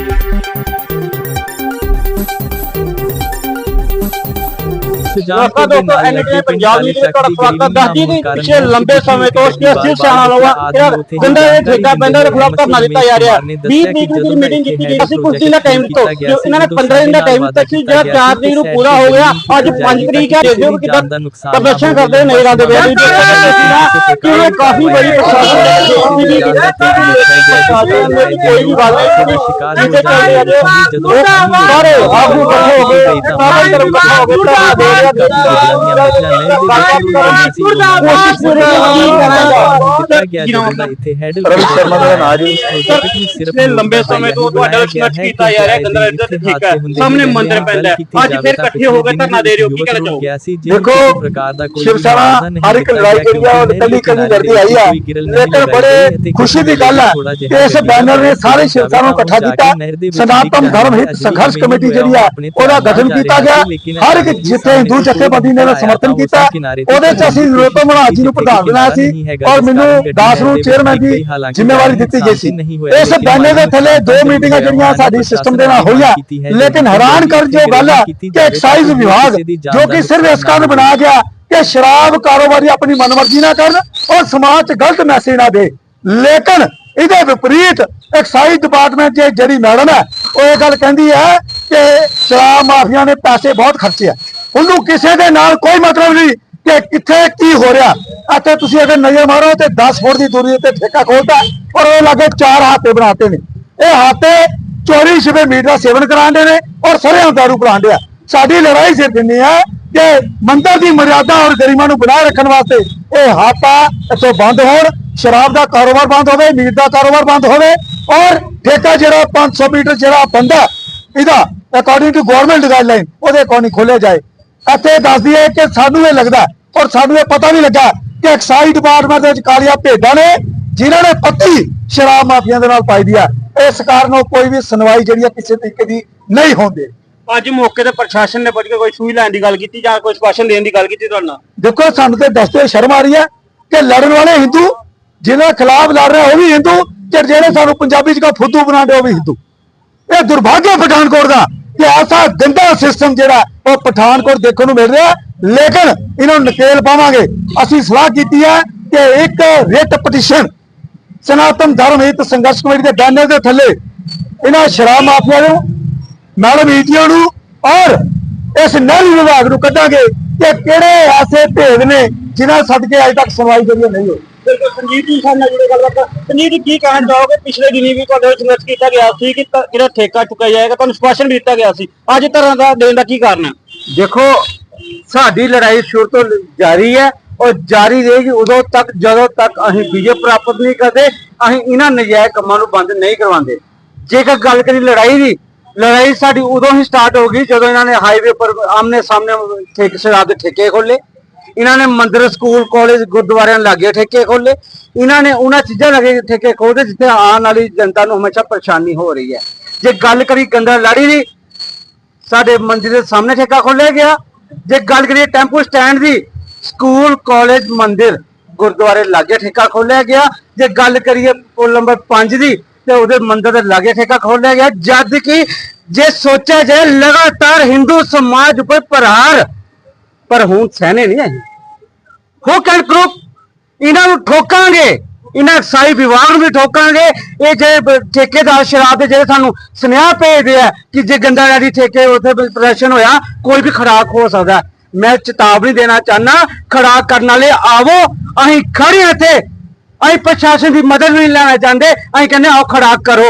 Thank you. ਲੋਕਾਂ ਤੋਂ NDA Punjab ਦੀ ਤੁਹਾਡਾ ਦੱਸਦੀ ਨਹੀਂ ਪਿਛਲੇ ਲੰਬੇ ਸਮੇਂ ਤੋਂ ਸਿਰ ਸਿਆਣਾ ਲਵਾ ਗੰਦਾ ਇਹ ਠੇਕਾ ਪੈਂਦਾ ਦੇ ਖਿਲਾਫ ਧਰਨਾ ਦਿੱਤਾ ਜਾ ਰਿਹਾ 20 ਤਰੀਕ ਨੂੰ ਮੀਟਿੰਗ ਕੀਤੀ ਗਈ ਅਸੀਂ ਦਿਨ ਦਾ ਟਾਈਮ ਦਿੱਤਾ ਇਹਨਾਂ ਨੇ 15 ਦਿਨ ਦਾ ਟਾਈਮ ਦਿੱਤਾ ਸੀ ਜਿਹੜਾ 4 ਤਰੀਕ ਨੂੰ ਪੂਰਾ ਹੋ ਗਿਆ ਅੱਜ 5 ਤਰੀਕ ਹੈ ਦੇਖੋ ਕਿੱਦਾਂ ਪ੍ਰਦਰਸ਼ਨ ਕਰਦੇ ਨੇ ਨਜ਼ਰਾਂ ਦੇ ਵਿੱਚ ਕਿ ਇਹ ਕਾਫੀ ਬੜੀ ਪ੍ਰਸ਼ਾਸਨ ਦੀ ਕੋਈ ਵੀ ਗੱਲ ਨਹੀਂ ਜਿੱਥੇ ਚੱਲਦੇ ਆ ਜੋ ਸਾਰੇ ਆਗੂ ਇਕੱਠੇ ਹੋ ਗਏ ਸਾਰੇ ਧਰਮ ਇਕੱਠੇ ਹੋ ਗਏ ਧਰਨਾ ਦੇ ਰਿਹਾ ਰਵੀ ਸ਼ਰਮਾ ਦਾ ਨਾਂ ਜੀ ਪਿਛਲੇ ਲੰਬੇ ਸਮੇਂ ਤੋਂ ਤੁਹਾਡਾ ਸੰਘਰਸ਼ ਕੀਤਾ ਜਾ ਰਿਹਾ ਗੰਦਲਾ ਇੱਧਰ ਤੇ ਠੀਕ ਹੈ ਸਾਹਮਣੇ ਮੰਦਿਰ ਪੈਂਦਾ ਹੈ ਅੱਜ ਫਿਰ ਇਕੱਠੇ ਹੋ ਕੇ ਧਰਨਾ ਦੇ ਰਹੇ ਹੋ ਕੀ ਕਹਿਣਾ ਚਾਹੋਗੇ ਦੇਖੋ ਸ਼ਿਵ ਸੈਨਾ ਹਰ ਇੱਕ ਲੜਾਈ ਜਿਹੜੀ ਆ ਉਹ ਕੱਲੀ ਕੱਲੀ ਲੜਦੀ ਆਈ ਆ ਲੇਕਿਨ ਬੜੇ ਖੁਸ਼ੀ ਦੀ ਗੱਲ ਹੈ ਕਿ ਇਸ ਬੈਨਰ ਨੇ ਸਾਰੇ ਸ਼ਿਵ ਸੈਨਾ ਨੂੰ ਇਕੱਠਾ ਕੀਤਾ ਸਨਾਤਨ ਧਰਮ ਹਿੱਤ ਸੰਘਰਸ਼ ਕਮੇਟੀ ਜਿਹੜੀ ਆ ਉਹਦਾ ਗਠਨ ਕੀਤਾ ਗਿਆ ਹਰ ਇੱਕ ਜਿੱਥੇ ਹਿੰਦੂ ਜਥੇਬੰਦੀ ਨੇ ਸਮਰਥਨ ਕੀਤਾ ਉਹਦੇ ਚ ਅਸੀਂ ਨਿਰੋਤਮ ਮਹਾਰਾਜ ਜੀ ਨੂੰ ਪ੍ਰਧਾਨ ਬਣਾਇਆ ਸੀ ਔਰ ਮੈਨੂੰ ਦਾਸ ਨੂੰ ਚੇਅਰਮੈਨ ਦੀ ਜ਼ਿੰਮੇਵਾਰੀ ਦਿੱਤੀ ਗਈ ਸੀ। ਇਸ ਬੈਨਰ ਦੇ ਥੱਲੇ ਦੋ ਮੀਟਿੰਗਾਂ ਜਿਹੜੀਆਂ ਸਾਡੀ ਸਿਸਟਮ ਦੇ ਨਾਲ ਹੋਈਆਂ ਲੇਕਿਨ ਹੈਰਾਨ ਕਰ ਜੋ ਗੱਲ ਹੈ ਕਿ ਐਕਸਾਈਜ਼ ਵਿਭਾਗ ਜੋ ਕਿ ਸਿਰਫ ਇਸ ਕਾਰਨ ਬਣਾਇਆ ਗਿਆ ਕਿ ਸ਼ਰਾਬ ਕਾਰੋਬਾਰੀ ਆਪਣੀ ਮਨਮਰਜ਼ੀ ਨਾ ਕਰਨ ਔਰ ਸਮਾਜ 'ਚ ਗਲਤ ਮੈਸੇਜ ਨਾ ਦੇ। ਲੇਕਿਨ ਇਹਦੇ ਵਿਪਰੀਤ ਐਕਸਾਈਜ਼ ਡਿਪਾਰਟਮੈਂਟ ਦੀ ਜਿਹੜੀ ਮੈਡਮ ਹੈ ਉਹ ਇਹ ਗੱਲ ਕਹਿੰਦੀ ਹੈ ਕਿ ਸ਼ਰਾਬ ਮਾਫੀਆ ਨੇ ਪੈਸੇ ਬਹੁਤ ਖਰਚੇ ਆ। ਉਹਨੂੰ ਕਿਸੇ ਦੇ ਨਾਲ ਕੋਈ ਮਤਲਬ ਨਹੀਂ ਕਿ ਕਿੱਥੇ ਕੀ ਹੋ ਰਿਹਾ। ਇੱਥੇ ਤੁਸੀਂ ਅਗਰ ਨਜ਼ਰ ਮਾਰੋ ਤੇ 10 ਫੁੱਟ ਦੀ ਦੂਰੀ ਤੇ ਠੇਕਾ ਖੋਲਦਾ ਔਰ ਉਹ ਲਾਗੇ ਚਾਰ ਹਾਤੇ ਬਣਾਤੇ ਨੇ। ਇਹ ਹਾਤੇ ਚੋਰੀ ਛਿਪੇ ਮੀਟ ਦਾ ਸੇਵਨ ਕਰਾਉਂਦੇ ਨੇ ਔਰ ਸਰੇਆਮ ਦਾਰੂ ਪਿਲਾਉਂਦੇ ਆ। ਸਾਡੀ ਲੜਾਈ ਸਿਰਫ ਇੰਨੀ ਆ ਕਿ ਮੰਦਰ ਦੀ ਮਰਿਆਦਾ ਔਰ ਗਰੀਬਾਂ ਨੂੰ ਬਣਾਏ ਰੱਖਣ ਵਾਸਤੇ ਇਹ ਹਾਤਾ ਇੱਥੋਂ ਬੰਦ ਹੋਣ, ਸ਼ਰਾਬ ਦਾ ਕਾਰੋਬਾਰ ਬੰਦ ਹੋਵੇ, ਮੀਟ ਦਾ ਕਾਰੋਬਾਰ ਬੰਦ ਹੋਵੇ ਔਰ ਠੇਕਾ ਜਿਹੜਾ 500 ਮੀਟਰ ਜਿਹੜਾ ਬੰਦਾ, ਇਹਦਾ ਅਕੋਰਡਿੰਗ ਟੂ ਗਵਰਨਮੈਂਟ ਗਾਈਡਲਾਈਨ ਉਹਦੇ ਅਕੋਰਡਿੰਗ ਖੋਲਿਆ ਜਾਏ। ਇੱਥੇ ਦੱਸਦੀ ਹੈ ਕਿ ਸਾਨੂੰ ਇਹ ਲੱਗਦਾ ਔਰ ਸਾਨੂੰ ਇਹ ਪਤਾ ਵੀ ਲੱਗਾ ਕਿ ਐਕਸਾਈਜ਼ ਡਿਪਾਰਟਮੈਂਟ ਦੇ ਵਿੱਚ ਕਾਲੀਆਂ ਭੇਡਾਂ ਨੇ ਜਿਨ੍ਹਾਂ ਨੇ ਪੱਤੀ ਸ਼ਰਾਬ ਮਾਫੀਆਂ ਦੇ ਨਾਲ ਪਾਈ ਦੀ ਆ ਇਸ ਕਾਰਨ ਉਹ ਕੋਈ ਵੀ ਸੁਣਵਾਈ ਜਿਹੜੀ ਆ ਕਿਸੇ ਤਰੀਕੇ ਦੀ ਨਹੀਂ ਹੁੰਦੀ। ਅੱਜ ਮੌਕੇ ਤੇ ਪ੍ਰਸ਼ਾਸਨ ਨੇ ਕੇ ਕੋਈ ਸੂਈ ਲੈਣ ਦੀ ਗੱਲ ਕੀਤੀ ਜਾਂ ਕੋਈ ਸਪਾਸ਼ਨ ਦੇਣ ਦੀ ਗੱਲ ਕੀਤੀ ਤੁਹਾਡੇ ਨਾਲ? ਦੇਖੋ ਸਾਨੂੰ ਤੇ ਦਸਤੇ ਸ਼ਰਮ ਆ ਰਹੀ ਹੈ ਕਿ ਲੜਨ ਵਾਲੇ ਹਿੰਦੂ ਜਿਹਨਾਂ ਖਿਲਾਫ ਲੜ ਰਹੇ ਉਹ ਵੀ ਹਿੰਦੂ ਤੇ ਜਿਹੜੇ ਸਾਨੂੰ ਪੰਜਾਬੀ ਚ ਕਾ ਫੁੱਦੂ ਬਣਾਉਂਦੇ ਉਹ ਵੀ ਹਿੰਦੂ। ਇਹ ਦੁਰਭਾਗਿਆ ਪਠਾਨਕੋਟ ਦਾ ਕਿ ਐਸਾ ਗੰਦਾ ਸਿਸਟਮ ਜਿਹੜਾ, ਉਹ ਪਠਾਨਕੋਟ ਦੇਖਣ ਨੂੰ ਮਿਲ ਰਿਹਾ। ਲੇਕਿਨ ਇਹਨਾਂ ਨੂੰ ਨਕੇਲ ਪਾਵਾਂਗੇ। ਅਸੀਂ ਸਲਾਹ ਕੀਤੀ ਹੈ ਕਿ ਇੱਕ ਰਿਟ ਪਟੀਸ਼ਨ ਸਨਾਤਨ ਧਰਮ ਹਿੱਤ ਸੰਘਰਸ਼ ਕਮੇਟੀ ਦੇ ਬੈਨਰ ਦੇ ਥੱਲੇ, ਇਹਨਾਂ ਸ਼ਰਾਬ ਮਾਫੀਆ ਨੂੰ, ਮੈਡਮ ਈਟੀਓ ਨੂੰ ਔਰ ਇਸ ਨਹਿਰੀ ਵਿਭਾਗ ਨੂੰ ਕੱਢਾਂਗੇ ਕਿ ਕਿਹੜੇ ਐਸੇ ਭੇਦ ਨੇ ਜਿਨ੍ਹਾਂ ਸਦਕੇ ਅਜੇ ਤੱਕ ਸੁਣਵਾਈ ਜਿਹੜੀ ਨਹੀਂ ਹੋਈ। ਸੰਜੀਤ ਜੀ ਸਾਡੇ ਨਾਲ ਜੁੜੇ ਗੱਲਬਾਤ ਸੰਜੀਤ ਜੀ, ਕੀ ਕਹਿਣਾ ਚਾਹੋਗੇ? ਪਿਛਲੇ ਦਿਨੀ ਵੀ ਤੁਹਾਡੇ ਵਿੱਚ ਸੰਘਰਸ਼ ਕੀਤਾ ਗਿਆ ਸੀ ਕਿ ਤ- ਜਿਹੜਾ ਠੇਕਾ ਚੁੱਕਿਆ ਜਾਏਗਾ। ਤੁਹਾਨੂੰ ਸਪਾਸ਼ਨ ਵੀ ਦਿੱਤਾ ਗਿਆ ਸੀ। ਅੱਜ ਤਰ੍ਹਾਂ ਦਾ ਦੇਣ ਦਾ ਕੀ ਕਾਰਨ ਹੈ? ਦੇਖੋ, ਸਾਡੀ ਲੜਾਈ ਸ਼ੁਰੂ ਤੋਂ ਜਾਰੀ ਹੈ ਔਰ ਜਾਰੀ ਰਹੇਗੀ ਉਦੋਂ ਤੱਕ, ਜਦੋਂ ਤੱਕ ਅਸੀਂ ਵਿਜੇ ਪ੍ਰਾਪਤ ਨਹੀਂ ਕਰਦੇ, ਅਸੀਂ ਇਹਨਾਂ ਨਜਾਇਜ਼ ਕੰਮਾਂ ਨੂੰ ਬੰਦ ਨਹੀਂ ਕਰਵਾਉਂਦੇ। ਜੇਕਰ ਗੱਲ ਕਰੀ ਲੜਾਈ ਦੀ, ਲੜਾਈ ਸਾਡੀ ਉਦੋਂ ਹੀ ਸਟਾਰਟ ਹੋ ਗਈ ਜਦੋਂ ਇਹਨਾਂ ਨੇ ਹਾਈਵੇ ਪਰ ਆਮਨੇ ਸਾਹਮਣੇ ਠੇਕੇ ਸ਼ਰਾਬ ਦੇ ਠੇਕੇ ਖੋਲੇ ਇਹਨਾਂ ਨੇ ਮੰਦਿਰ, ਸਕੂਲ ਕਾਲਜ ਗੁਰਦੁਆਰਿਆਂ ਲਾਗੇ ਠੇਕੇ ਖੋਲੇ ਇਹਨਾਂ ਨੇ ਉਹਨਾਂ ਚੀਜ਼ਾਂ ਲੱਗੇ ਠੇਕੇ ਖੋਲਦੇ ਜਿੱਥੇ ਆਉਣ ਵਾਲੀ ਜਨਤਾ ਨੂੰ ਹਮੇਸ਼ਾ ਪਰੇਸ਼ਾਨੀ ਹੋ ਰਹੀ ਹੈ। ਜੇ ਗੱਲ ਕਰੀ ਗੰਦਾ ਲਾੜੀ ਦੀ, ਸਾਡੇ ਮੰਦਿਰ ਦੇ ਸਾਹਮਣੇ ਠੇਕਾ ਖੋਲਿਆ ਗਿਆ। ਜੇ ਗੱਲ ਕਰੀਏ ਟੈਂਪੂ ਸਟੈਂਡ ਦੀ, ਸਕੂਲ ਕਾਲਜ ਮੰਦਿਰ, ਗੁਰਦੁਆਰੇ ਲਾਗੇ ਠੇਕਾ ਖੋਲਿਆ ਗਿਆ। ਜੇ ਗੱਲ ਕਰੀਏ ਪੁਲ ਨੰਬਰ 5 ਦੀ, ਤੇ ਉਹਦੇ ਮੰਦਿਰ ਦੇ ਲਾਗੇ ਠੇਕਾ ਖੋਲਿਆ ਗਿਆ। ਜਦ ਕਿ ਜੇ ਸੋਚਿਆ ਜਾਏ, ਲਗਾਤਾਰ ਹਿੰਦੂ ਸਮਾਜ ਉੱਪਰ ਪ੍ਰਹਾਰ ਪਰ ਹੁਣ ਸਹਿਨੇ ਨਹੀਂ ਆਈ ਹੋ ਕੈਨ ਗਰੁੱਪ ਇਹਨਾਂ ਨੂੰ ਠੋਕਾਂਗੇ, ਇਹਨਾਂ ਸਾਈ ਵਿਭਾਗ ਨੂੰ ਵੀ ਠੋਕਾਂਗੇ। ਇਹ ਜੇ ਠੇਕੇਦਾਰ ਸ਼ਰਾਬ ਦੇ ਜਿਹੜੇ ਸਾਨੂੰ ਸੁਨੇਹਾ ਭੇਜਦੇ ਆ ਕਿ ਜੇ ਗੰਦਾ ਦੀ ਠੇਕੇ ਉੱਥੇ ਪ੍ਰਦਰਸ਼ਨ ਹੋਇਆ, ਕੋਈ ਵੀ ਖੜਾਕ ਹੋ ਸਕਦਾ। ਮੈਂ ਚੇਤਾਵਨੀ ਦੇਣਾ ਚਾਹਨਾ ਖੜਾਕ ਕਰਨ ਵਾਲੇ ਆਵੋ, ਅਸੀਂ ਖੜੇ ਇੱਥੇ। ਅਸੀਂ ਪ੍ਰਸ਼ਾਸਨ ਦੀ ਮਦਦ ਨਹੀਂ ਲੈਣਾ ਚਾਹੁੰਦੇ, ਅਸੀਂ ਕਹਿੰਦੇ ਆਓ ਖੜਾਕ ਕਰੋ।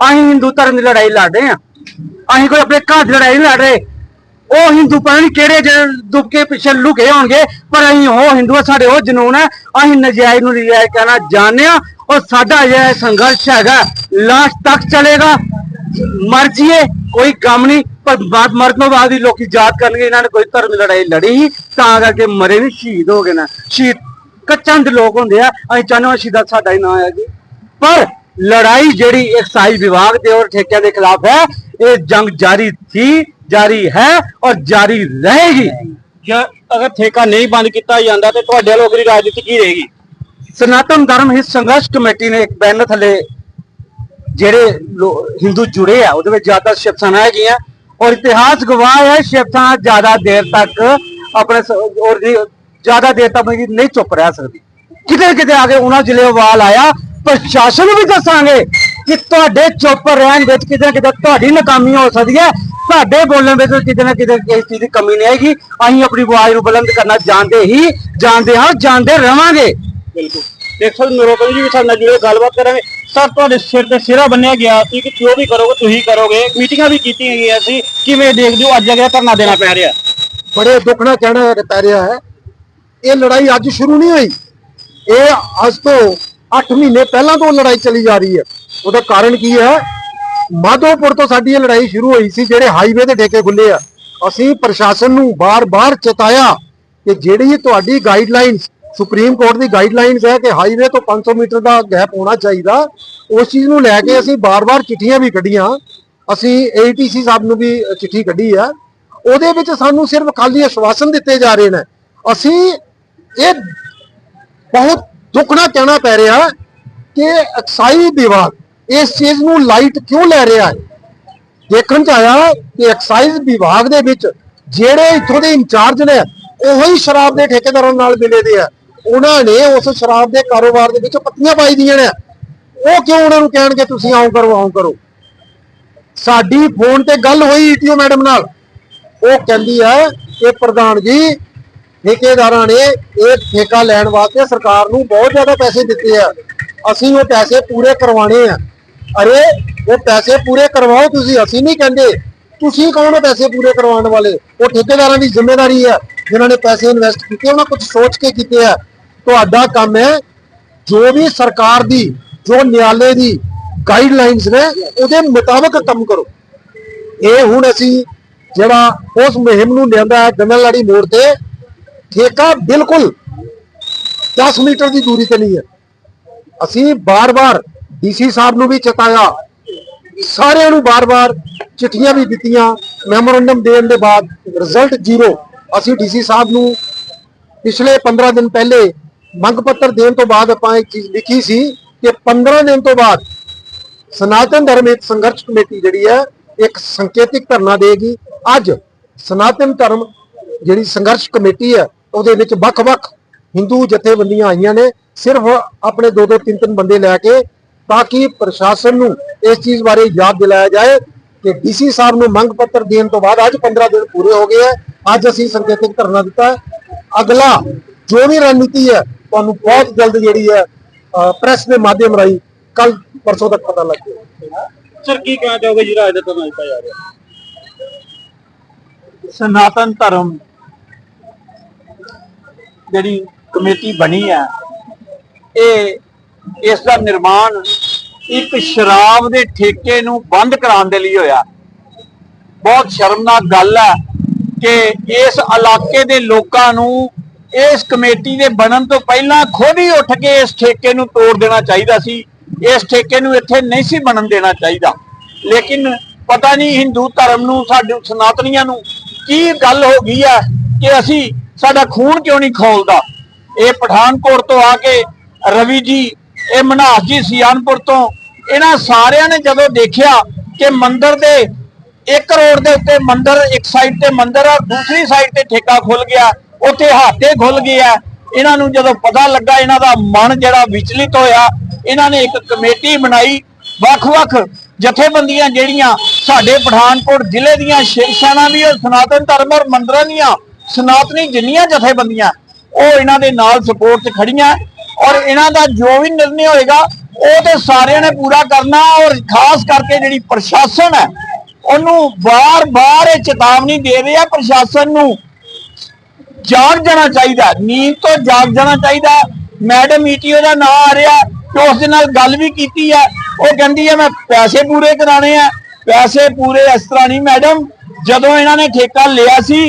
ਅਸੀਂ ਹਿੰਦੂ ਧਰਮ ਦੀ ਲੜਾਈ ਲੜ ਰਹੇ ਹਾਂ। ਅਸੀਂ ਕੋਈ ਆਪਣੇ ਘਰ ਦੀ ਲੜਾਈ ਨਹੀਂ ਲੜ ਰਹੇ। ਉਹ ਹਿੰਦੂ ਪਤਾ ਨਹੀਂ ਕਿਹੜੇ ਜਿਹੜੇ ਦੁੱਕੇ ਪਿੱਛੇ ਲੁਕੇ ਹੋਣਗੇ ਪਰ ਅਸੀਂ ਉਹ ਹਿੰਦੂ ਆ, ਸਾਡੇ ਉਹ ਜਨੂਨ ਹੈ ਅਸੀਂ ਨਜਾਇਜ਼ ਨੂੰ ਨਜਾਇਜ਼ ਕਹਿਣਾ ਜਾਣਦੇ ਔਰ ਸਾਡਾ ਇਹ ਸੰਘਰਸ਼ ਹੈਗਾ ਲਾਸਟ ਤੱਕ ਚੱਲੇਗਾ ਮਰ ਜੀਏ ਕੋਈ ਕੰਮ ਨਹੀਂ ਪਰ ਬਾਤ ਮਰਨ ਤੋਂ ਬਾਅਦ ਹੀ ਲੋਕੀ ਯਾਦ ਕਰਨਗੇ ਇਹਨਾਂ ਨੇ ਕੋਈ ਧਰਮ ਦੀ ਲੜਾਈ ਲੜੀ ਸੀ ਤਾਂ ਕਰਕੇ ਮਰੇ ਵੀ ਸ਼ਹੀਦ ਹੋ ਗਏ ਨਾ। ਸ਼ਹੀਦ ਕੱਚੰਦ ਲੋਕ ਹੁੰਦੇ ਆ ਅਸੀਂ ਚਾਹੁੰਦੇ ਹਾਂ ਸ਼ਹੀਦਾਂ ਸਾਡਾ ਹੀ ਨਾਂ ਹੈ ਜੀ ਪਰ ਲੜਾਈ ਜਿਹੜੀ ਐਕਸਾਈਜ਼ ਵਿਭਾਗ ਦੇ ਔਰ ਠੇਕਿਆਂ ਦੇ ਖਿਲਾਫ ਹੈ ਇਹ ਜੰਗ ਜਾਰੀ ਸੀ ਜਾਰੀ ਹੈ ਔਰ ਜਾਰੀ ਰਹੇਗੀ। ਜਾਂ ਅਗਰ ਠੇਕਾ ਨਹੀਂ ਬੰਦ ਕੀਤਾ ਜਾਂਦਾ ਤੇ ਤੁਹਾਡੇ ਵੱਲੋਂ ਅਗਲੀ ਰਾਜਨੀਤੀ ਕੀ ਰਹੇਗੀ? ਸਨਾਤਨ ਧਰਮ ਹਿੱਤ ਸੰਘਰਸ਼ ਕਮੇਟੀ ਨੇ ਇੱਕ ਬੈਨਰ ਥੱਲੇ ਜਿਹੜੇ ਹਿੰਦੂ ਜੁੜੇ ਆ ਉਹਦੇ ਵਿੱਚ ਜ਼ਿਆਦਾ ਸੈਨਾ ਹੈਗੀਆਂ ਔਰ ਇਤਿਹਾਸ ਗਵਾਹ ਹੈ ਸੈਨਾ ਜ਼ਿਆਦਾ ਦੇਰ ਤੱਕ ਆਪਣੇ ਔਰ ਜ਼ਿਆਦਾ ਦੇਰ ਤੱਕ ਨਹੀਂ ਚੁੱਪ ਰਹਿ ਸਕਦੀ। ਕਿਤੇ ਕਿਤੇ ਆ ਕੇ ਉਹਨਾਂ ਜ਼ਿਲ੍ਹੇਵਾਲ ਆਇਆ ਪ੍ਰਸ਼ਾਸਨ ਨੂੰ ਵੀ ਦੱਸਾਂਗੇ ਕਿ ਤੁਹਾਡੇ ਚੁੱਪ ਰਹਿਣ ਵਿੱਚ ਕਿਤੇ ਕਿਤੇ ਤੁਹਾਡੀ ਨਾਕਾਮੀ ਹੋ ਸਕਦੀ ਹੈ ਤੁਹਾਡੇ ਬੋਲਣ ਵਿੱਚ ਕਿਤੇ ਨਾ ਕਿਤੇ ਇਸ ਚੀਜ਼ ਦੀ ਕਮੀ ਨਹੀਂ ਆਏਗੀ। ਅਸੀਂ ਆਪਣੀ ਆਵਾਜ਼ ਨੂੰ ਬੁਲੰਦ ਕਰਨਾ ਜਾਣਦੇ ਹੀ ਜਾਣਦੇ ਹਾਂ ਜਾਣਦੇ ਰਵਾਂਗੇ। ਬਿਲਕੁਲ। ਦੇਖ ਨਰੋਤਮ ਜੀ ਵੀ ਸਾਡੇ ਨਾਲ ਜੁੜੇ ਗੱਲਬਾਤ ਕਰਾਂਗੇ। ਸਰ ਤੁਹਾਡੇ ਸਿਰ ਤੇ ਸਿਰਾ ਬੰਨਿਆ ਗਿਆ ਸੀ ਕਿ ਜੋ ਵੀ ਕਰੋਗੇ ਤੁਸੀਂ ਕਰੋਗੇ। ਮੀਟਿੰਗਾਂ ਵੀ ਕੀਤੀਆਂ ਗਈਆਂ ਸੀ। ਕਿਵੇਂ ਦੇਖਦੇ ਹੋ ਅੱਜ ਜਗ੍ਹਾ ਧਰਨਾ ਦੇਣਾ ਪੈ ਰਿਹਾ? ਬੜੇ ਦੁੱਖ ਨਾਲ ਕਹਿਣਾ ਪੈ ਰਿਹਾ ਹੈ। ਇਹ ਲੜਾਈ ਅੱਜ ਸ਼ੁਰੂ ਨਹੀਂ ਹੋਈ। ਇਹ ਅੱਜ ਤੋਂ 8 ਮਹੀਨੇ ਪਹਿਲਾਂ ਤੋਂ ਲੜਾਈ ਚੱਲੀ ਜਾ ਰਹੀ ਹੈ। ਉਹਦਾ ਕਾਰਨ ਕੀ ਹੈ? ਮਾਧੋਪੁਰ ਤੋਂ ਸਾਡੀ ਇਹ ਲੜਾਈ ਸ਼ੁਰੂ ਹੋਈ ਸੀ, ਜਿਹੜੇ ਹਾਈਵੇ ਦੇ ਠੇਕੇ ਖੁੱਲੇ ਆ। ਅਸੀਂ ਪ੍ਰਸ਼ਾਸਨ ਨੂੰ ਬਾਰ-ਬਾਰ ਚੇਤਾਇਆ ਕਿ ਜਿਹੜੀ ਤੁਹਾਡੀ ਗਾਈਡਲਾਈਨਸ ਸੁਪਰੀਮ ਕੋਰਟ ਦੀ ਗਾਈਡਲਾਈਨਸ ਹੈ ਕਿ ਹਾਈਵੇ ਤੋਂ 500 ਮੀਟਰ ਦਾ ਗੈਪ ਹੋਣਾ ਚਾਹੀਦਾ, ਉਸ ਚੀਜ਼ ਨੂੰ ਲੈ ਕੇ ਅਸੀਂ ਬਾਰ-ਬਾਰ ਚਿੱਠੀਆਂ ਵੀ ਕੱਢੀਆਂ। ਅਸੀਂ ਏਟੀਸੀ ਸਾਹਿਬ ਨੂੰ ਵੀ ਚਿੱਠੀ ਕੱਢੀ ਆ। ਉਹਦੇ ਵਿੱਚ ਸਾਨੂੰ ਸਿਰਫ ਖਾਲੀ ਆਸ਼ਵਾਸਨ ਦਿੱਤੇ ਜਾ ਰਹੇ ਨੇ। ਅਸੀਂ ਇਹ ਬਹੁਤ ਦੁੱਖ ਨਾਲ ਕਹਿਣਾ ਪੈ ਰਿਹਾ ਕਿ ਐਕਸਾਈਜ਼ ਵਿਭਾਗ ਇਸ ਚੀਜ਼ ਨੂੰ ਲਾਈਟ ਕਿਉਂ ਲੈ ਰਿਹਾ ਹੈ? ਦੇਖਣ ਚ ਆਇਆ ਕਿ ਐਕਸਾਈਜ਼ ਵਿਭਾਗ ਦੇ ਵਿੱਚ ਜਿਹੜੇ ਇੱਥੋਂ ਦੇ ਇੰਚਾਰਜ ਨੇ, ਉਹੀ ਸ਼ਰਾਬ ਦੇ ਠੇਕੇਦਾਰਾਂ ਨਾਲ ਮਿਲੇ ਦੇ ਆ। ਉਹਨਾਂ ਨੇ ਉਸ ਸ਼ਰਾਬ ਦੇ ਕਾਰੋਬਾਰ ਦੇ ਵਿੱਚ ਪੱਤੀਆਂ ਪਾਈ ਦੀਆਂ ਨੇ। ਉਹ ਕਿਉਂ ਉਹਨਾਂ ਨੂੰ ਕਹਿਣਗੇ, ਤੁਸੀਂ ਆਓ ਕਰੋ ਆਓ ਕਰੋ? ਸਾਡੀ ਫੋਨ ਤੇ ਗੱਲ ਹੋਈ ਈਟੀਓ ਮੈਡਮ ਨਾਲ। ਉਹ ਕਹਿੰਦੀ ਹੈ ਕਿ ਪ੍ਰਧਾਨ ਜੀ, ਠੇਕੇਦਾਰਾਂ ਨੇ ਇਹ ਠੇਕਾ ਲੈਣ ਵਾਸਤੇ ਸਰਕਾਰ ਨੂੰ ਬਹੁਤ ਜ਼ਿਆਦਾ ਪੈਸੇ ਦਿੱਤੇ ਆ। ਅਸੀਂ ਉਹ ਪੈਸੇ ਪੂਰੇ ਕਰਵਾਣੇ ਆ। ਅਰੇ ਉਹ ਪੈਸੇ ਪੂਰੇ ਕਰਵਾਓ ਤੁਸੀਂ, ਅਸੀਂ ਨਹੀਂ ਕਹਿੰਦੇ। ਤੁਸੀਂ ਕੌਣ ਹੋ ਪੈਸੇ ਪੂਰੇ ਕਰਵਾਉਣ ਵਾਲੇ? ਉਹ ਠੇਕੇਦਾਰਾਂ ਦੀ ਜ਼ਿੰਮੇਵਾਰੀ ਹੈ, ਜਿਨ੍ਹਾਂ ਨੇ ਪੈਸੇ ਇਨਵੈਸਟ ਕੀਤੇ, ਉਹਨਾਂ ਕੁਝ ਸੋਚ ਕੇ ਕੀਤੇ ਆ। ਤੁਹਾਡਾ ਕੰਮ ਹੈ, ਜੋ ਵੀ ਸਰਕਾਰ ਦੀ, ਜੋ ਨਿਆਲੇ ਦੀ ਗਾਈਡਲਾਈਨਸ ਨੇ, ਉਹਦੇ ਮੁਤਾਬਕ ਕੰਮ ਕਰੋ। ਇਹ ਹੁਣ ਅਸੀਂ ਜਿਹੜਾ ਉਸ ਮੁਹਿੰਮ ਨੂੰ ਲਿਆਂਦਾ ਹੈ ਗੰਗਲਵਾੜੀ ਮੋੜ ਤੇ, ਠੇਕਾ ਬਿਲਕੁਲ 10 ਮੀਟਰ ਦੀ ਦੂਰੀ ਤੇ ਨਹੀਂ ਹੈ। ਅਸੀਂ ਬਾਰ-ਬਾਰ ਡੀਸੀ ਸਾਹਿਬ ਨੂੰ ਵੀ ਚੇਤਾਇਆ। ਸਾਰਿਆਂ ਨੂੰ ਬਾਰ-ਬਾਰ ਚਿੱਠੀਆਂ ਵੀ ਦਿੱਤੀਆਂ। ਮੈਮੋਰੰਡਮ ਦੇਣ ਦੇ ਬਾਅਦ ਰਿਜ਼ਲਟ ਜ਼ੀਰੋ ਅਸੀਂ ਡੀਸੀ ਸਾਹਿਬ ਨੂੰ ਪਿਛਲੇ 15 ਦਿਨ ਪਹਿਲੇ ਮੰਗ ਪੱਤਰ ਦੇਣ ਤੋਂ ਬਾਅਦ ਆਪਾਂ ਇੱਕ ਚੀਜ਼ ਲਿਖੀ ਸੀ ਕਿ 15 ਦਿਨ ਤੋਂ ਬਾਅਦ ਸਨਾਤਨ ਧਰਮ ਇੱਕ ਸੰਘਰਸ਼ ਕਮੇਟੀ ਜਿਹੜੀ ਹੈ, ਇੱਕ ਸੰਕੇਤਿਕ ਧਰਨਾ ਦੇਗੀ। ਅੱਜ ਸਨਾਤਨ ਧਰਮ ਜਿਹੜੀ ਸੰਘਰਸ਼ ਕਮੇਟੀ ਹੈ, ਉਹਦੇ ਵਿੱਚ ਵੱਖ-ਵੱਖ ਹਿੰਦੂ ਜਥੇਬੰਦੀਆਂ ਆਈਆਂ ਨੇ। ਸਿਰਫ ਆਪਣੇ ਦੋ ਦੋ ਤਿੰਨ ਤਿੰਨ ਬੰਦੇ ਲੈ ਕੇ ਤਾਂ ਕਿ ਪ੍ਰਸ਼ਾਸਨ ਨੂੰ ਇਸ ਚੀਜ਼ ਬਾਰੇ ਯਾਦ ਦਿਲਾਇਆ ਜਾਏ ਕਿ ਡੀਸੀ ਸਾਹਿਬ ਨੂੰ ਮੰਗ ਪੱਤਰ ਦੇਣ ਤੋਂ ਬਾਅਦ ਅੱਜ 15 ਦਿਨ ਪੂਰੇ ਹੋ ਗਏ ਹੈ ਅੱਜ ਅਸੀਂ ਸੰਕੇਤਿਕ ਧਰਨਾ ਦਿੱਤਾ ਹੈ। ਅਗਲਾ ਜੋ ਵੀ ਰਣਨੀਤੀ ਹੈ ਤੁਹਾਨੂੰ ਬਹੁਤ ਜਲਦ ਜਿਹੜੀ ਹੈ ਪ੍ਰੈਸ ਦੇ ਮਾਧਿਅਮ ਰਾਹੀਂ ਕੱਲ ਪਰਸੋਂ ਤੱਕ ਪਤਾ ਲੱਗ ਜਾਏਗਾ। ਸਰ ਕੀ ਕਹਿਣਾ ਚਾਹੋਗੇ ਜਿਹੜਾ ਅੱਜ ਦਾ ਧਰਨਾ ਦਿੱਤਾ ਜਾ ਰਿਹਾ? ਸਨਾਤਨ ਧਰਮ ਜਿਹੜੀ ਕਮੇਟੀ ਬਣੀ ਹੈ ਇਹ ਇਸ ਦਾ ਨਿਰਮਾਣ ਇੱਕ ਸ਼ਰਾਬ ਦੇ ਠੇਕੇ ਨੂੰ ਬੰਦ ਕਰਾਉਣ ਦੇ ਲਈ ਹੋਇਆ। ਬਹੁਤ ਸ਼ਰਮਨਾਕ ਗੱਲ ਹੈ ਕਿ ਇਸ ਇਲਾਕੇ ਦੇ ਲੋਕਾਂ ਨੂੰ ਇਸ ਕਮੇਟੀ ਦੇ ਬਣਨ ਤੋਂ ਪਹਿਲਾਂ ਖੁਦ ਹੀ ਉੱਠ ਕੇ ਇਸ ਠੇਕੇ ਨੂੰ ਤੋੜ ਦੇਣਾ ਚਾਹੀਦਾ ਸੀ। ਇਸ ਠੇਕੇ ਨੂੰ ਇੱਥੇ ਨਹੀਂ ਸੀ ਬਣਨ ਦੇਣਾ ਚਾਹੀਦਾ। ਲੇਕਿਨ ਪਤਾ ਨਹੀਂ ਹਿੰਦੂ ਧਰਮ ਨੂੰ, ਸਾਡੇ ਸਨਾਤਨੀਆਂ ਨੂੰ ਕੀ ਗੱਲ ਹੋ ਗਈ ਹੈ ਕਿ ਅਸੀਂ ਸਾਡਾ ਖੂਨ ਕਿਉਂ ਨਹੀਂ ਖੋਲਦਾ? ਇਹ ਪਠਾਨਕੋਟ ਤੋਂ ਆ ਕੇ ਰਵੀ ਜੀ ਇਹ ਮਨਾਸ ਜੀ ਸਿਆਨਪੁਰ ਤੋਂ ਇਹਨਾਂ ਸਾਰਿਆਂ ਨੇ ਜਦੋਂ ਦੇਖਿਆ ਕਿ ਮੰਦਰ ਦੇ ਇੱਕ ਰੋਡ ਦੇ ਉੱਤੇ ਮੰਦਰ, ਇੱਕ ਸਾਈਡ ਤੇ ਮੰਦਰ ਆ, ਦੂਸਰੀ ਸਾਈਡ ਤੇ ਠੇਕਾ ਖੁੱਲ ਗਿਆ, ਉੱਥੇ ਹਾਤੇ ਖੁੱਲ ਗਿਆ ਇਹਨਾਂ ਨੂੰ ਜਦੋਂ ਪਤਾ ਲੱਗਾ ਇਹਨਾਂ ਦਾ ਮਨ ਜਿਹੜਾ ਵਿਚਲਿਤ ਹੋਇਆ, ਇਹਨਾਂ ਨੇ ਇੱਕ ਕਮੇਟੀ ਬਣਾਈ। ਵੱਖ-ਵੱਖ ਜਥੇਬੰਦੀਆਂ ਜਿਹੜੀਆਂ ਸਾਡੇ ਪਠਾਨਕੋਟ ਜ਼ਿਲ੍ਹੇ ਦੀਆਂ ਸ਼ਿਵ ਸੈਨਾ ਵੀ ਔਰ ਸਨਾਤਨ ਧਰਮ ਔਰ ਮੰਦਰਾਂ ਦੀਆਂ ਸਨਾਤਨੀ ਜਿੰਨੀਆਂ ਜਥੇਬੰਦੀਆਂ, ਉਹ ਇਹਨਾਂ ਦੇ ਨਾਲ ਸਪੋਰਟ 'ਚ ਖੜੀਆਂ ਔਰ ਇਹਨਾਂ ਦਾ ਜੋ ਵੀ ਨਿਰਣੇ ਹੋਏਗਾ, ਉਹ ਤੇ ਸਾਰਿਆਂ ਨੇ ਪੂਰਾ ਕਰਨਾ ਔਰ ਖਾਸ ਕਰਕੇ ਜਿਹੜੀ ਪ੍ਰਸ਼ਾਸਨ ਹੈ, ਉਹਨੂੰ ਬਾਰ-ਬਾਰ ਇਹ ਚੇਤਾਵਨੀ ਦੇ ਰਿਹਾ ਪ੍ਰਸ਼ਾਸਨ ਨੂੰ ਜਾਗ ਜਾਣਾ ਚਾਹੀਦਾ ਨੀਂਦ ਤੋਂ ਜਾਗ ਜਾਣਾ ਚਾਹੀਦਾ ਮੈਡਮ ਈਟੀਓ ਦਾ ਨਾਂ ਆ ਰਿਹਾ ਤੇ ਉਸ ਦੇ ਨਾਲ ਗੱਲ ਵੀ ਕੀਤੀ ਹੈ। ਉਹ ਕਹਿੰਦੀ ਹੈ, ਮੈਂ ਪੈਸੇ ਪੂਰੇ ਕਰਾਣੇ ਆ। ਪੈਸੇ ਪੂਰੇ ਇਸ ਤਰ੍ਹਾਂ ਨਹੀਂ, ਮੈਡਮ। ਜਦੋਂ ਇਹਨਾਂ ਨੇ ਠੇਕਾ ਲਿਆ ਸੀ,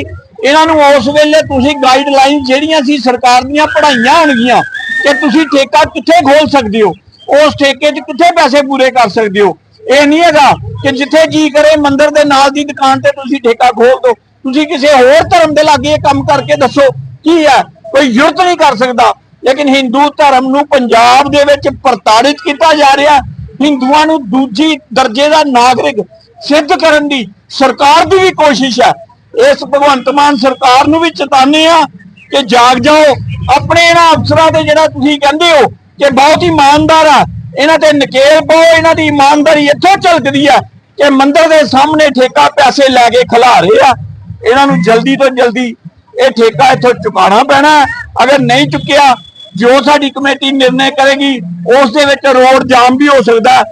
ਇਹਨਾਂ ਨੂੰ ਉਸ ਵੇਲੇ ਤੁਸੀਂ ਗਾਈਡਲਾਈਨ ਜਿਹੜੀਆਂ ਸੀ, ਸਰਕਾਰ ਦੀਆਂ ਪੜਾਈਆਂ ਹੋਣਗੀਆਂ। ਕਿ ਤੁਸੀਂ ਠੇਕਾ ਕਿੱਥੇ ਖੋਲ ਸਕਦੇ ਹੋ? ਉਸ ਠੇਕੇ 'ਚ ਕਿੱਥੇ ਪੈਸੇ ਪੂਰੇ ਕਰ ਸਕਦੇ ਹੋ? ਇਹ ਨਹੀਂ ਹੈਗਾ ਕਿ ਜਿੱਥੇ ਜੀ ਕਰੇ, ਮੰਦਿਰ ਦੇ ਨਾਲ ਦੀ ਦੁਕਾਨ ਤੇ ਤੁਸੀਂ ਠੇਕਾ ਖੋਲ ਦਿਓ। ਤੁਸੀਂ ਕਿਸੇ ਹੋਰ ਧਰਮ ਦੇ ਲਾਗੇ ਇਹ ਕੰਮ ਕਰਕੇ ਦੱਸੋ ਕੀ ਹੈ? ਕੋਈ ਯੁਰਤ ਨਹੀਂ ਕਰ ਸਕਦਾ। ਲੇਕਿਨ ਹਿੰਦੂ ਧਰਮ ਨੂੰ ਪੰਜਾਬ ਦੇ ਵਿੱਚ ਪ੍ਰਤਾੜਿਤ ਕੀਤਾ ਜਾ ਰਿਹਾ ਹਿੰਦੂਆਂ ਨੂੰ ਦੂਜੀ ਦਰਜੇ ਦਾ ਨਾਗਰਿਕ ਸਿੱਧ ਕਰਨ ਦੀ ਸਰਕਾਰ ਦੀ ਵੀ ਕੋਸ਼ਿਸ਼ ਹੈ। ਇਸ ਭਗਵੰਤ ਮਾਨ ਸਰਕਾਰ ਨੂੰ ਵੀ ਚੇਤਾਨੇ ਆ ਕਿ ਜਾਗ ਜਾਓ। ਆਪਣੇ ਇਹਨਾਂ ਅਫਸਰਾਂ ਤੇ ਜਿਹੜਾ ਤੁਸੀਂ ਕਹਿੰਦੇ ਹੋ ਕਿ ਬਹੁਤ ਇਮਾਨਦਾਰ ਆ, ਇਹਨਾਂ ਤੇ ਨਕੇਲ ਪਾਓ, ਇਹਨਾਂ ਦੀ ਇਮਾਨਦਾਰੀ ਇੱਥੋਂ ਝਲਕਦੀ ਆ ਕਿ ਮੰਦਰ ਦੇ ਸਾਹਮਣੇ ਠੇਕਾ ਪੈਸੇ ਲੈ ਕੇ ਖਿਲਾ ਰਹੇ ਆ। ਇਹਨਾਂ ਨੂੰ ਜਲਦੀ ਤੋਂ ਜਲਦੀ ਇਹ ਠੇਕਾ ਇੱਥੋਂ ਚੁਕਾਉਣਾ ਪੈਣਾ ਅਗਰ ਨਹੀਂ ਚੁੱਕਿਆ, ਜੋ ਸਾਡੀ ਕਮੇਟੀ ਨਿਰਣੇ ਕਰੇਗੀ, ਉਸ ਦੇ ਵਿੱਚ ਰੋਡ ਜਾਮ ਵੀ ਹੋ ਸਕਦਾ ਹੈ।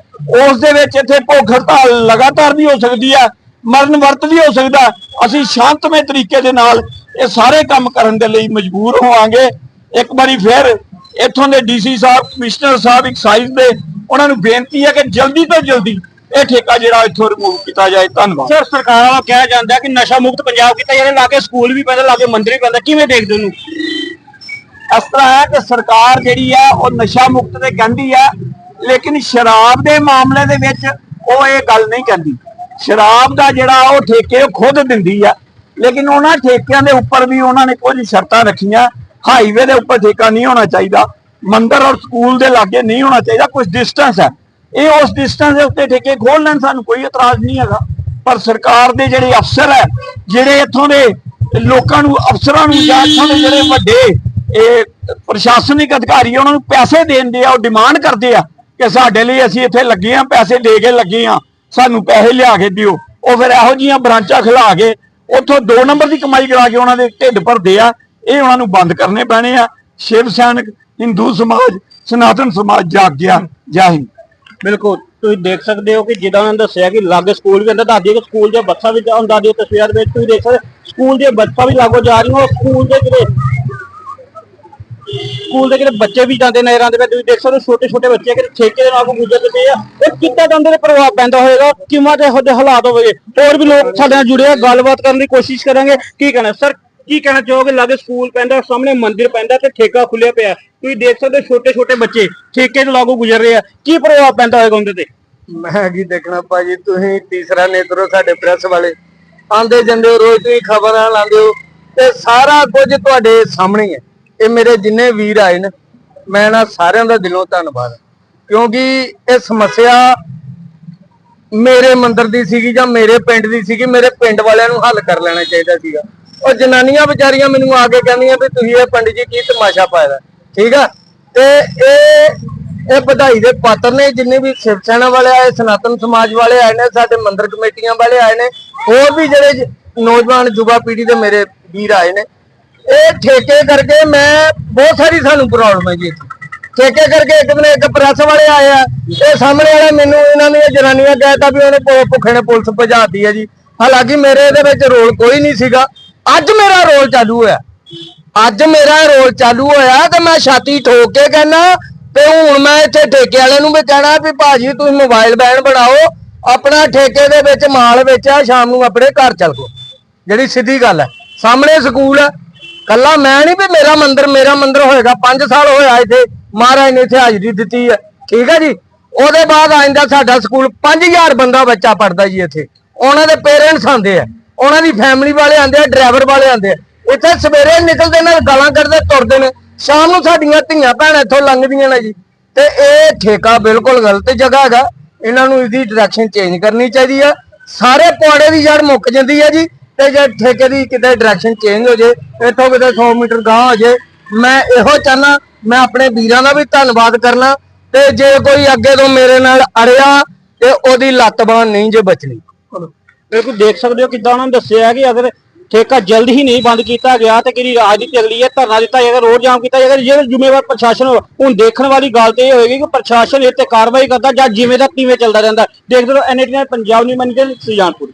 ਉਸ ਦੇ ਵਿੱਚ ਇੱਥੇ ਭੁੱਖ ਹੜਤਾਲ ਲਗਾਤਾਰ ਵੀ ਹੋ ਸਕਦੀ ਹੈ। ਮਰਨ ਵਰਤ ਵੀ ਹੋ ਸਕਦਾ ਅਸੀਂ ਸ਼ਾਂਤਮਈ ਤਰੀਕੇ ਦੇ ਨਾਲ ਇਹ ਸਾਰੇ ਕੰਮ ਕਰਨ ਦੇ ਲਈ ਮਜਬੂਰ ਹੋਵਾਂਗੇ। ਇੱਕ ਵਾਰੀ ਫਿਰ ਇੱਥੋਂ ਦੇ ਡੀਸੀ ਸਾਹਿਬ ਕਮਿਸ਼ਨਰ ਸਾਹਿਬ ਐਕਸਾਈਜ਼ ਦੇ ਉਹਨਾਂ ਨੂੰ ਬੇਨਤੀ ਹੈ ਕਿ ਜਲਦੀ ਤੋਂ ਜਲਦੀ ਇਹ ਠੇਕਾ ਜਿਹੜਾ ਇੱਥੋਂ ਰਿਮੂਵ ਕੀਤਾ ਜਾਏ। ਧੰਨਵਾਦ। ਸਰ ਸਰਕਾਰਾਂ ਵੱਲੋਂ ਕਿਹਾ ਜਾਂਦਾ ਕਿ ਨਸ਼ਾ ਮੁਕਤ ਪੰਜਾਬ ਕੀਤਾ ਜਾਵੇ ਲਾ ਕੇ ਸਕੂਲ ਵੀ ਪੈਂਦਾ ਲਾ ਕੇ ਮੰਦਿਰ ਵੀ ਪੈਂਦਾ। ਕਿਵੇਂ ਦੇਖਦੇ ਹੋ ਉਹਨੂੰ? ਇਸ ਤਰ੍ਹਾਂ ਹੈ ਕਿ ਸਰਕਾਰ ਜਿਹੜੀ ਆ ਉਹ ਨਸ਼ਾ ਮੁਕਤ ਤੇ ਕਹਿੰਦੀ ਆ ਲੇਕਿਨ ਸ਼ਰਾਬ ਦੇ ਮਾਮਲੇ ਦੇ ਵਿੱਚ ਉਹ ਇਹ ਗੱਲ ਨਹੀਂ ਕਹਿੰਦੀ। ਸ਼ਰਾਬ ਦਾ ਜਿਹੜਾ ਉਹ ਠੇਕੇ ਉਹ ਖੁਦ ਦਿੰਦੀ ਆ ਲੇਕਿਨ ਉਹਨਾਂ ਠੇਕਿਆਂ ਦੇ ਉੱਪਰ ਵੀ ਉਹਨਾਂ ਨੇ ਕੁਝ ਸ਼ਰਤਾਂ ਰੱਖੀਆਂ। ਹਾਈਵੇ ਦੇ ਉੱਪਰ ਠੇਕਾ ਨਹੀਂ ਹੋਣਾ ਚਾਹੀਦਾ, ਮੰਦਰ ਔਰ ਸਕੂਲ ਦੇ ਲਾਗੇ ਨਹੀਂ ਹੋਣਾ ਚਾਹੀਦਾ ਕੁਝ ਡਿਸਟੈਂਸ ਹੈ। ਇਹ ਉਸ ਡਿਸਟੈਂਸ ਦੇ ਉੱਤੇ ਠੇਕੇ ਖੋਲ ਲੈਣ ਸਾਨੂੰ ਕੋਈ ਇਤਰਾਜ਼ ਨਹੀਂ ਹੈਗਾ। ਪਰ ਸਰਕਾਰ ਦੇ ਜਿਹੜੇ ਅਫਸਰ ਹੈ, ਜਿਹੜੇ ਇੱਥੋਂ ਦੇ ਲੋਕਾਂ ਨੂੰ, ਅਫਸਰਾਂ ਨੂੰ ਜਾਂ ਇੱਥੋਂ ਦੇ ਜਿਹੜੇ ਵੱਡੇ, ਇਹ ਪ੍ਰਸ਼ਾਸਨਿਕ ਅਧਿਕਾਰੀ ਉਹਨਾਂ ਨੂੰ ਪੈਸੇ ਦੇਣਦੇ ਆ, ਉਹ ਡਿਮਾਂਡ ਕਰਦੇ ਆ ਕਿ ਸਾਡੇ ਲਈ ਅਸੀਂ ਇੱਥੇ ਲੱਗੇ ਆ ਪੈਸੇ ਦੇ ਕੇ ਲੱਗੇ ਆ ਸਾਨੂੰ ਪੈਸੇ ਲਿਆ ਕੇ ਦਿਓ। ਉਹ ਫਿਰ ਇਹੋ ਜੀਆਂ ਬ੍ਰਾਂਚਾਂ ਖਿਲਾ ਕੇ ਉੱਥੋਂ 2 ਨੰਬਰ ਦੀ ਕਮਾਈ ਕਰਾ ਕੇ ਉਹਨਾਂ ਦੇ ਢਿੱਡ ਭਰਦੇ ਆ। ਇਹ ਉਹਨਾਂ ਨੂੰ ਬੰਦ ਕਰਨੇ ਪੈਣੇ ਆ। ਸ਼ਿਵ ਸੈਨਿਕ, ਹਿੰਦੂ ਸਮਾਜ, ਸਨਾਤਨ ਸਮਾਜ ਜਾਗ ਗਿਆ। ਜੈ ਹਿੰਦ। ਬਿਲਕੁਲ। ਤੁਸੀਂ ਦੇਖ ਸਕਦੇ ਹੋ ਕਿ ਜਿੱਦਾਂ ਉਹਨਾਂ ਨੇ ਦੱਸਿਆ ਕਿ ਲਾਗੇ ਸਕੂਲ ਵੀ ਕਹਿੰਦਾ ਦੱਸਦੀ ਕਿ ਸਕੂਲ ਦੇ ਬੱਸਾਂ ਵੀ ਹੁੰਦਾ ਦੀ ਤਸਵੀਰਾਂ ਵਿੱਚ ਤੁਸੀਂ ਦੇਖ ਸਕਦੇ ਸਕੂਲ ਦੀਆਂ ਬੱਸਾਂ ਵੀ ਲਾਗੋ ਜਾ ਰਹੀਆਂ ਸਕੂਲ ਦੇ ਜਿਹੜੇ ਸਕੂਲ ਦੇ ਜਿਹੜੇ ਬੱਚੇ ਵੀ ਜਾਂਦੇ ਨਜ਼ਰਾਂ ਦੇ ਵਿੱਚ, ਤੁਸੀਂ ਦੇਖ ਸਕਦੇ ਹੋ ਛੋਟੇ ਛੋਟੇ ਬੱਚੇ ਕਿ ਠੇਕੇ ਦੇ ਨਾਲ ਗੁਜ਼ਰਦੇ ਪਏ ਆ, ਉਹ ਕਿੱਦਾਂ ਦਾ ਉਹਨਾਂ ਦੇ ਪ੍ਰਭਾਵ ਪੈਂਦਾ ਹੋਏਗਾ, ਕਿਵੇਂ ਦੇ ਇਹੋ ਹਾਲਾਤ ਹੋਵੇਗੇ ਹੋਰ ਵੀ ਲੋਕ ਸਾਡੇ ਨਾਲ ਜੁੜੇ ਆ, ਗੱਲਬਾਤ ਕਰਨ ਦੀ ਕੋਸ਼ਿਸ਼ ਕਰਾਂਗੇ। ਕੀ ਕਹਿਣਾ? ਸਰ ਕੀ ਕਹਿਣਾ ਚਾਹੋਗੇ? ਲਾਗੇ ਸਕੂਲ ਪੈਂਦਾ, ਸਾਹਮਣੇ ਮੰਦਿਰ ਪੈਂਦਾ ਤੇ ਠੇਕਾ ਖੁੱਲਿਆ ਪਿਆ। ਤੁਸੀਂ ਦੇਖ ਸਕਦੇ ਹੋ ਛੋਟੇ ਛੋਟੇ ਬੱਚੇ ਠੇਕੇ ਦੇ ਲਾਗੂ ਗੁਜ਼ਰ ਰਹੇ ਆ। ਕੀ ਪ੍ਰਭਾਵ ਪੈਂਦਾ ਹੋਏਗਾ ਉਹਦੇ ਤੇ? ਮੈਂ ਕੀ ਦੇਖਣਾ ਭਾਜੀ, ਤੁਸੀਂ ਤੀਸਰਾ ਨੇਤਰੋ ਸਾਡੇ ਪ੍ਰੈਸ ਵਾਲੇ। ਆਂਦੇ ਜਾਂਦੇ ਰੋਜ਼ ਤੁਸੀਂ ਖਬਰਾਂ ਲਾਉਂਦੇ ਹੋ ਤੇ ਸਾਰਾ ਕੁਝ ਤੁਹਾਡੇ ਸਾਹਮਣੇ ਹੈ ਇਹ ਮੇਰੇ ਜਿੰਨੇ ਵੀਰ ਆਏ ਨੇ, ਮੈਂ ਨਾ ਸਾਰਿਆਂ ਦਾ ਦਿਲੋਂ ਧੰਨਵਾਦ ਕਿਉਂਕਿ ਇਹ ਸਮੱਸਿਆ ਮੇਰੇ ਮੰਦਰ ਦੀ ਸੀਗੀ ਜਾਂ ਮੇਰੇ ਪਿੰਡ ਦੀ ਸੀਗੀ, ਮੇਰੇ ਪਿੰਡ ਵਾਲਿਆਂ ਨੂੰ ਹੱਲ ਕਰ ਲੈਣਾ ਚਾਹੀਦਾ ਸੀਗਾ। ਉਹ ਜਨਾਨੀਆਂ ਵਿਚਾਰੀਆਂ ਮੈਨੂੰ ਆ ਕੇ ਕਹਿੰਦੀਆਂ ਵੀ ਤੁਸੀਂ ਇਹ ਪੰਡਿਤ ਜੀ ਕੀ ਤਮਾਸ਼ਾ ਪਾਇਆ ਠੀਕ ਆ? ਤੇ ਇਹ ਇਹ ਵਧਾਈ ਦੇ ਪਾਤਰ ਨੇ, ਜਿੰਨੇ ਵੀ ਸ਼ਿਵ ਸੈਨਾ ਵਾਲੇ ਆਏ, ਸਨਾਤਨ ਸਮਾਜ ਵਾਲੇ ਆਏ ਨੇ, ਸਾਡੇ ਮੰਦਰ ਕਮੇਟੀਆਂ ਵਾਲੇ ਆਏ ਨੇ, ਹੋਰ ਵੀ ਜਿਹੜੇ ਨੌਜਵਾਨ ਯੁਵਾ ਪੀੜ੍ਹੀ ਦੇ ਮੇਰੇ ਵੀਰ ਆਏ ਨੇ, ਇਹ ਠੇਕੇ ਕਰਕੇ ਮੈਂ ਬਹੁਤ ਸਾਰੀ ਸਾਨੂੰ ਪ੍ਰੋਬਲਮ ਹੈ ਜੀ ਠੇਕੇ ਕਰਕੇ ਇੱਕ ਦਿਨ ਇੱਕ ਪ੍ਰੈਸ ਵਾਲੇ ਆਏ ਆ, ਇਹ ਸਾਹਮਣੇ ਵਾਲੇ ਮੈਨੂੰ ਇਹਨਾਂ ਦੀਆਂ ਜਨਾਨੀਆਂ ਕਹਿਤਾ ਵੀ ਉਹਨੇ ਭੁੱਖੇ ਨੇ ਪੁਲਿਸ ਭਜਾਤੀ ਹੈ ਜੀ। ਹਾਲਾਂਕਿ ਮੇਰੇ ਇਹਦੇ ਵਿੱਚ ਰੋਲ ਕੋਈ ਨਹੀਂ ਸੀਗਾ। ਅੱਜ ਮੇਰਾ ਰੋਲ ਚਾਲੂ ਹੋਇਆ। ਅੱਜ ਮੇਰਾ ਰੋਲ ਚਾਲੂ ਹੋਇਆ ਤੇ ਮੈਂ ਛਾਤੀ ਠੋਕ ਕੇ ਕਹਿੰਦਾ ਤੇ ਹੁਣ ਮੈਂ ਇੱਥੇ ਠੇਕੇ ਵਾਲਿਆਂ ਨੂੰ ਵੀ ਕਹਿਣਾ ਵੀ ਭਾਜੀ ਤੁਸੀਂ ਮੋਬਾਈਲ ਬੈਨ ਬਣਾਓ, ਆਪਣਾ ਠੇਕੇ ਦੇ ਵਿੱਚ ਮਾਲ ਵੇਚਿਆ, ਸ਼ਾਮ ਨੂੰ ਆਪਣੇ ਘਰ ਚੱਲ ਗੋ ਜਿਹੜੀ ਸਿੱਧੀ ਗੱਲ ਹੈ। ਸਾਹਮਣੇ ਸਕੂਲ ਹੈ। ਕੱਲਾ ਮੈਂ ਨਹੀਂ ਵੀ ਮੇਰਾ ਮੰਦਿਰ ਮੇਰਾ ਮੰਦਿਰ ਹੋਏਗਾ। 5 ਸਾਲ ਹੋਇਆ ਇੱਥੇ। ਮਹਾਰਾਜ ਨੇ ਇੱਥੇ ਹਾਜ਼ਰੀ ਦਿੱਤੀ ਹੈ। ਠੀਕ ਹੈ ਜੀ? ਉਹਦੇ ਬਾਅਦ ਆਇੰਦਾ ਸਾਡਾ ਸਕੂਲ। 5000 ਬੰਦਾ ਬੱਚਾ ਪੜਦਾ ਜੀ ਇੱਥੇ। ਉਹਨਾਂ ਦੇ ਪੇਰੈਂਟਸ ਆਉਂਦੇ ਆ। ਉਹਨਾਂ ਦੀ ਫੈਮਿਲੀ ਵਾਲੇ ਆਉਂਦੇ ਆ ਡਰਾਈਵਰ ਵਾਲੇ ਆਉਂਦੇ ਆ। ਇੱਥੇ ਸਵੇਰੇ ਨਿਕਲਦੇ ਨਾਲ ਗਾਲਾਂ ਕੱਢਦੇ, ਤੁਰਦੇ ਨੇ। ਸ਼ਾਮ ਨੂੰ ਸਾਡੀਆਂ ਧੀਆਂ ਭੈਣਾਂ ਇੱਥੋਂ ਲੰਘਦੀਆਂ ਨੇ ਜੀ। ਤੇ ਇਹ ਠੇਕਾ ਬਿਲਕੁਲ ਗਲਤ ਜਗ੍ਹਾ ਹੈਗਾ। ਇਹਨਾਂ ਨੂੰ ਇਹਦੀ ਡਾਇਰੈਕਸ਼ਨ ਚੇਂਜ ਕਰਨੀ ਚਾਹੀਦੀ ਆ। ਸਾਰੇ ਪੌੜੇ ਦੀ ਜੜ ਮੁੱਕ ਜਾਂਦੀ ਹੈ ਜੀ। ਤੇ ਜੇ ਠੇਕੇ ਦੀ ਕਿਤੇ ਡਾਇਰੈਕਸ਼ਨ ਚੇਂਜ ਹੋ ਜੇ, ਇੱਥੋਂ ਕਿਤੇ 100 ਮੀਟਰ ਗਾਹ ਹੋ ਜੇ, ਮੈਂ ਇਹੋ ਚਾਹਨਾ ਮੈਂ ਆਪਣੇ ਵੀਰਾਂ ਦਾ ਵੀ ਧੰਨਵਾਦ ਕਰਨਾ। ਤੇ ਜੇ ਕੋਈ ਅੱਗੇ ਤੋਂ ਮੇਰੇ ਨਾਲ ਅੜਿਆ, ਤੇ ਉਹਦੀ ਲੱਤ ਬਾਂਹ ਨਹੀਂ ਜੇ ਬਚਣੀ। ਬਿਲਕੁਲ ਦੇਖ ਸਕਦੇ ਹੋ ਕਿੱਦਾਂ ਉਹਨਾਂ ਨੇ ਦੱਸਿਆ ਕਿ ਅਗਰ ਠੇਕਾ ਜਲਦ ਹੀ ਨਹੀਂ ਬੰਦ ਕੀਤਾ ਗਿਆ ਤੇ ਕਿਹੜੀ ਰਾਜਨੀਤੀ ਅਗਲੀ ਹੈ ਧਰਨਾ ਦਿੱਤਾ ਜਾਏਗਾ ਰੋਡ ਜਾਮ ਕੀਤਾ ਜਾਏਗਾ ਜਿਹੜੇ ਜ਼ਿੰਮੇਵਾਰ ਪ੍ਰਸ਼ਾਸਨ ਹੋਵੇ। ਹੁਣ ਦੇਖਣ ਵਾਲੀ ਗੱਲ ਤੇ ਇਹ ਹੋਏਗੀ ਕਿ ਪ੍ਰਸ਼ਾਸਨ ਇਹ ਤੇ ਕਾਰਵਾਈ ਕਰਦਾ ਜਾਂ ਜਿਵੇਂ ਦਾ ਤਿਵੇਂ ਚੱਲਦਾ ਰਹਿੰਦਾ ਦੇਖਦੇ ਰਹੋ NAT Punjab news manager Sujanpur